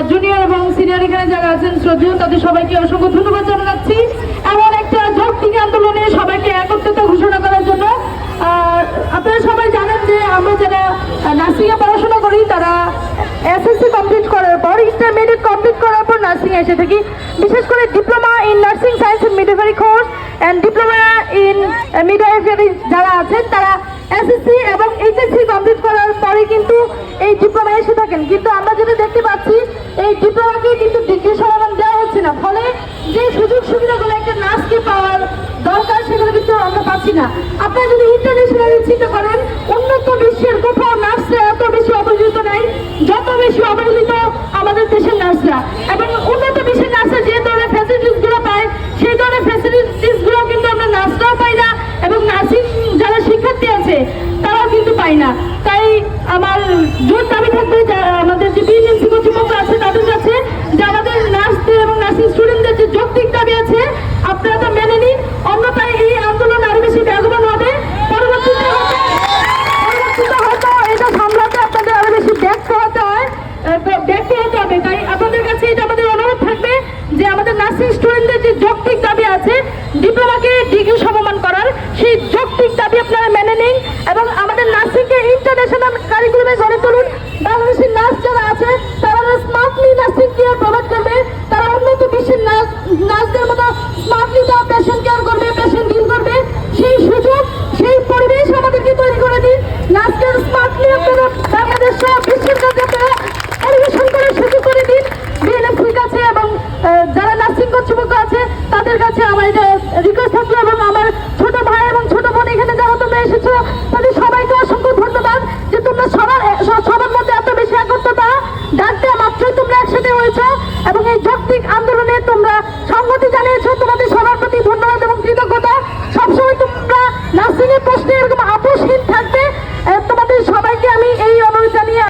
এখানে যারা আছেন, শ্রদ্ধেয়, তাদের সবাইকে অসংখ্য ধন্যবাদ জানাচ্ছি। এমন একটা যৌক্তিক আন্দোলনে সবাইকে একত্রিত ঘোষণা করার জন্য আপনারা সবাই জানেন যে আমরা যারা নার্সিং এ পড়াশোনা করি, তারা এসএসসি কমপ্লিট করার পর ইন্টারমিডিয়েট কমপ্লিট করার পর নার্সিং এসে থাকি। বিশেষ করে diploma in nursing science and midwifery course and diploma in midwifery যারা আছেন, তারা এসএসসি এবং এইচএসসি কমপ্লিট করার পরে কিন্তু এই ডিপ্লোমা এসে থাকেন। কিন্তু আমরা এই ডিপ্লোমাকে কিন্তু ডিগ্রি সমাধান দেওয়া হচ্ছে না। ফলে যে সুযোগ সুবিধাগুলো একটা নার্সকে পাওয়ার দরকার, সেগুলো কিন্তু আমরা পাচ্ছি না। আপনারা যদি ইন্টারন্যাশনালি চিন্তা করেন, উন্নত বিশ্বের কোথাও নার্সরা এত বেশি অবহেলিত নাই, যত বেশি অবহেলিত আমাদের দেশের নার্সরা। এবং উন্নত বিশ্বের নার্সরা যে ধরনের ফ্যাসিলিটিসগুলো পায়, সেই ধরনের ফ্যাসিলিটিসগুলো কিন্তু আমরা নার্সরাও পাই না, এবং নার্সিং যারা শিক্ষার্থী আছে, তারাও কিন্তু পাই না। তাই আমার জোর দাবি থাকবে যে আমাদের যে বিএনসি কর্তৃপক্ষ আছে তাদের কাছে যে আমাদের নার্সদের এবং নার্সিং স্টুডেন্টদের যে যৌক্তিক দাবি আছে আপনারা তো মেনে নিন অন্যথায় এই আন্দোলন আরও বেশি বেগবান হবে পরবর্তীতে হয়তো পরবর্তীতে হয়তো এটা সামলাতে আপনাদের আরও বেশি ব্যস্ত হতে হয় আহ, ব্যস্ত হতে হবে তাই আপনাদের কাছে এটা আমাদের অনুরোধ থাকবে যে আমাদের স্টুডেন্টদের যে যৌক্তিক দাবি আছে, ডিপ্লোমাকে ডিগ্রি সমমান করার, সেই যৌক্তিক দাবি আপনারা মেনে নিন এবং আমাদের নার্সিংকে ইন্টারন্যাশনাল কারিকুলামে গড়ে তুলুন। বাংলাদেশের নার্স যারা আছে, তারা স্মার্টলি নার্সিং কেয়ার প্রোভাইড করবে। তারা উন্নত বিশ্বের নার্স, নার্সদের মতো স্মার্টলি তারা পেশেন্ট কেয়ার করবে পেশেন্ট ডিল করবে। সেই সুযোগ, সেই পরিবেশ আমাদেরকে তৈরি করে দিন। নার্সকে স্মার্টলি আপনারা বাংলাদেশ বিশ্বের কাছে পরিবেশন করে সুযোগ করে দিন। বিএনএফসির কাছে এবং তাদের কাছে আমার এটা রিকোয়েস্ট থাকল এবং আমার ছোট ভাই এবং ছোট বোন এখানে যারা তোমরা এসেছ, তাদের সবাইকে অসংখ্য ধন্যবাদ যে তোমরা সবার সবার মধ্যে এত বেশি একত্রতা ডাকতে মাত্রই তোমরা একসাথে হয়েছো এবং এই যৌক্তিক